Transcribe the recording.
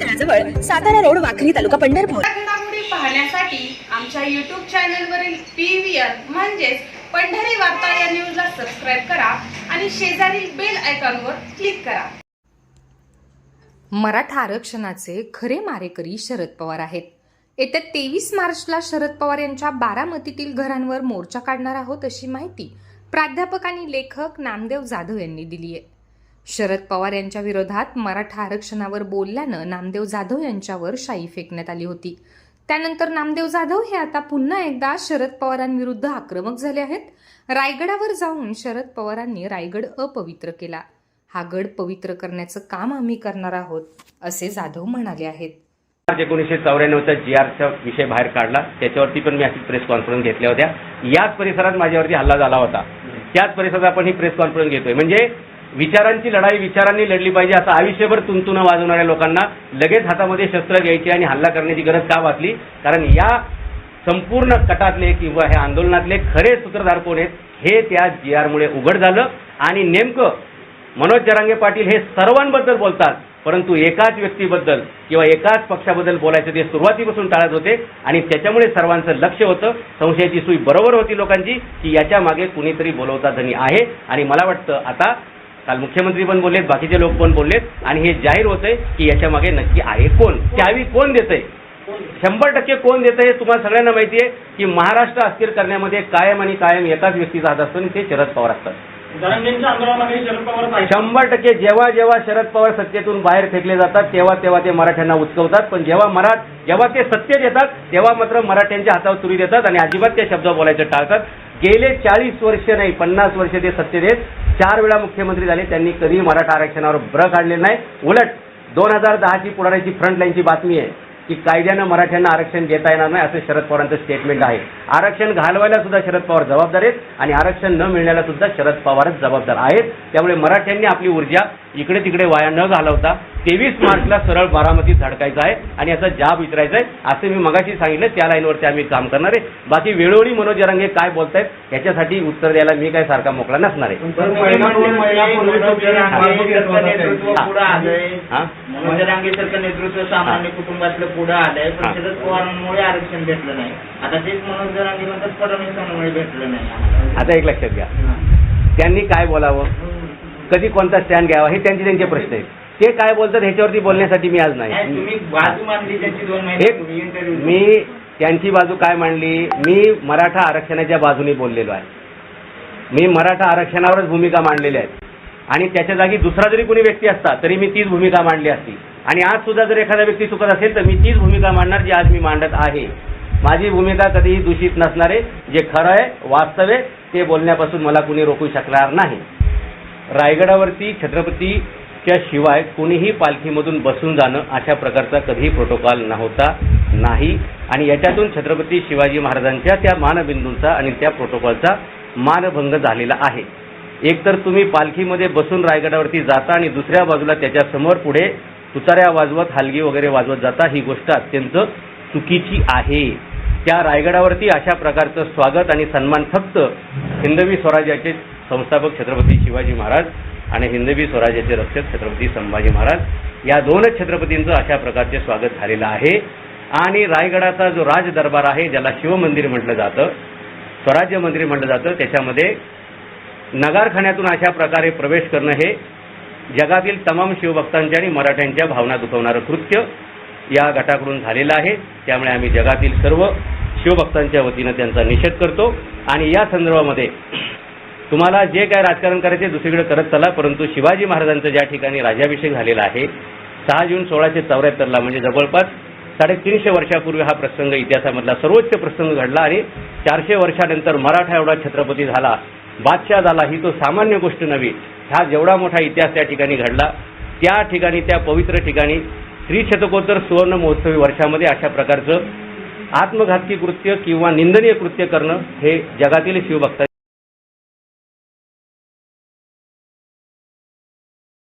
तळाजवळ Satara road Wakhari taluka Pandharpur. पाहण्यासाठी आमच्या YouTube चॅनलवरील पी व्ही आर म्हणजेच पंढरी वार्ता या न्यूजला सबस्क्राईब करा आणि शेजारील बेल आयकॉनवर क्लिक करा. मराठा आरक्षणाचे खरे मारेकरी शरद पवार आहेत. येत्या तेवीस मार्चला शरद पवार यांच्या बारामतीतील घरांवर मोर्चा काढणार आहोत अशी माहिती प्राध्यापक आणि लेखक नामदेव जाधव यांनी दिली आहे शरद पवार यांच्या विरोधात मराठा आरक्षणावर बोलल्यानं नामदेव जाधव यांच्यावर शाई फेकण्यात आली होती. त्यानंतर नामदेव जाधव हे आता पुन्हा एकदा शरद पवारांविरुद्ध आक्रमक झाले आहेत. रायगडावर जाऊन शरद पवारांनी रायगड अपवित्र केला. हा गड पवित्र करण्याचं काम आम्ही करणार आहोत असे जाधव म्हणाले आहेत. मार्च एकोणीसशे चौऱ्याण्णवचा जी आरचा विषय बाहेर काढला. त्याच्यावरती पण मी अशी प्रेस कॉन्फरन्स घेतल्या होत्या. याच परिसरात माझ्यावरती हल्ला झाला होता. त्याच परिसरात आपण ही प्रेस कॉन्फरन्स घेतोय. म्हणजे विचारांची लढाई विचारांनी लढली पाहिजे असं आयुष्यभर तुंतुनं वाजवणाऱ्या लोकांना लगेच हातामध्ये शस्त्र घ्यायची आणि हल्ला करण्याची गरज का वाचली कारण या संपूर्ण कटातले किंवा ह्या आंदोलनातले खरे सूत्रधार कोण आहेत हे त्या जी आरमुळे उघड झालं. आणि नेमकं मनोज जरांगे पाटील हे सर्वांबद्दल बोलतात परंतु एकाच व्यक्तीबद्दल किंवा एकाच पक्षाबद्दल बोलायचं ते सुरुवातीपासून टाळत होते. आणि त्याच्यामुळे सर्वांचं लक्ष होतं. संशयाची सुई बरोबर होती लोकांची की याच्या मागे कुणीतरी बोलवता धनी आहे. आणि मला वाटतं आता काल मुख्यमंत्री पण बोललेत बाकीचे लोक पण बोललेत. आणि हे जाहीर होतंय की याच्या मागे नक्की आहे कोण? त्यावी कोण देतंय? शंभर टक्के कोण देतं हे तुम्हाला सगळ्यांना माहिती आहे की महाराष्ट्र अस्थिर करण्यामध्ये कायम आणि कायम एकाच व्यक्तीचा हात असतो आणि ते शरद पवार असतात. शंभर टक्के जेव्हा जेव्हा शरद पवार सत्तेतून बाहेर फेकले जातात तेव्हा तेव्हा ते मराठ्यांना उचकवतात. पण जेव्हा मरा जेव्हा ते सत्तेत येतात तेव्हा मात्र मराठ्यांच्या हातावर तुरी देतात आणि अजिबात त्या शब्द बोलायचं टाळतात. गेले चाळीस वर्ष नाही पन्नास वर्ष ते सत्तेत चार वेळा मुख्यमंत्री झाले त्यांनी कधी मराठा आरक्षणावर ब्र काढले नाही. उलट दोन हजार दहाची पुढाऱ्याची फ्रंटलाईनची बातमी आहे की कायद्यानं मराठ्यांना आरक्षण देता येणार नाही असं शरद पवारांचं स्टेटमेंट आहे. आरक्षण घालवायला सुद्धा शरद पवार जबाबदार आहेत आणि आरक्षण न मिळण्याला सुद्धा शरद पवारच जबाबदार आहेत. त्यामुळे मराठ्यांनी आपली ऊर्जा इकडे तिकडे वाया न घालवता तेवीस मार्चला सरळ बारामतीत झडकायचं आहे आणि याचा जाब विचारायचा आहे. असं मी मगाशी सांगितलं त्या लाईनवरती आम्ही काम करणार आहे. बाकी वेळोवेळी मनोज जरांगे काय बोलतायत याच्यासाठी उत्तर द्यायला मी काय सारखा मोकळा नसणार आहे. पण महिला दोन महिला पूर्वी नेतृत्व पुढे आलंय. मनोज रांगेसारखं नेतृत्व सामान्य कुटुंबातलं पुढे आलंय. पण शरद पवारांमुळे आरक्षण भेटलं नाही. आता तेच मनोज रांगे म्हणतात फडणवीसांमुळे भेटलं नाही आम्हाला. आता एक लक्षात घ्या. त्यांनी काय बोलावं? कधी कोणता स्टँड घ्यावा? हे त्यांचे त्यांचे प्रश्न आहेत. ते काय बोलतात ह्याच्यावरती बोलण्यासाठी मी आज नाही. एक मी त्यांची बाजू काय मांडली? मी मराठा आरक्षणाच्या बाजूने बोललेलो आहे. मी मराठा आरक्षणावरच भूमिका मांडलेल्या आहेत. आणि त्याच्या जागी दुसरा जरी कोणी व्यक्ती असता तरी मी तीच भूमिका मांडली असती. आणि आज सुद्धा जर एखादा व्यक्ती चुकत असेल तर मी तीच भूमिका मांडणार जी आज मी मांडत आहे. माझी भूमिका कधीही दूषित नसणारे जे खरं आहे वास्तव आहे ते बोलण्यापासून मला कुणी रोखू शकणार नाही. रायगडावरती छत्रपतीच्या शिवाय कुणीही पालखीमधून बसून जाणं अशा प्रकारचा कधीही प्रोटोकॉल नव्हता नाही. आणि याच्यातून छत्रपती शिवाजी महाराजांच्या त्या मानबिंदूंचा आणि त्या प्रोटोकॉलचा मानभंग झालेला आहे. एकतर तुम्ही पालखीमध्ये बसून रायगडावरती जाता आणि दुसऱ्या बाजूला त्याच्यासमोर पुढे तुताऱ्या वाजवत हलगी वगैरे वाजवत जाता ही गोष्ट अत्यंत चुकीची आहे. त्या रायगडावरती अशा प्रकारचं स्वागत आणि सन्मान फक्त हिंदवी स्वराज्याचे संस्थापक छत्रपती शिवाजी महाराज आणि हिंदवी स्वराज्याचे रक्षक छत्रपती संभाजी महाराज या दोनच छत्रपतींचं अशा प्रकारचे स्वागत झालेलं आहे. आणि रायगडाचा जो राज दरबार आहे ज्याला शिवमंदिर म्हटलं जातं स्वराज्य मंदिर म्हटलं जातं त्याच्यामध्ये नगारखान्यातून अशा प्रकारे प्रवेश करणं हे जगातील तमाम शिवभक्तांच्या आणि मराठ्यांच्या भावना दुखवणारं कृत्य या गटाकडून झालेलं आहे. त्यामुळे आम्ही जगातील सर्व शिवभक्तांच्या वतीनं त्यांचा निषेध करतो. आणि या संदर्भामध्ये तुम्हाला जे काय राजकारण करायचे दुसरीकडे करत चला परंतु शिवाजी महाराजांचा ज्या ठिकाणी राज्याभिषेक झालेला आहे सहा जून सोळाशे चौऱ्याहत्तरला म्हणजे जवळपास साडेतीनशे वर्षापूर्वी हा प्रसंग इतिहासामधला सर्वोच्च प्रसंग घडला आणि चारशे वर्षानंतर मराठा एवढा छत्रपती झाला बादशाह झाला ही तो सामान्य गोष्ट नव्हे. हा जेवढा मोठा इतिहास त्या ठिकाणी घडला त्या ठिकाणी त्या पवित्र ठिकाणी श्री शतकोत्तर सुवर्ण महोत्सवी वर्षामध्ये अशा प्रकारचं आत्मघातकी कृत्य किंवा निंदनीय कृत्य करणं हे जगातील शिवभक्त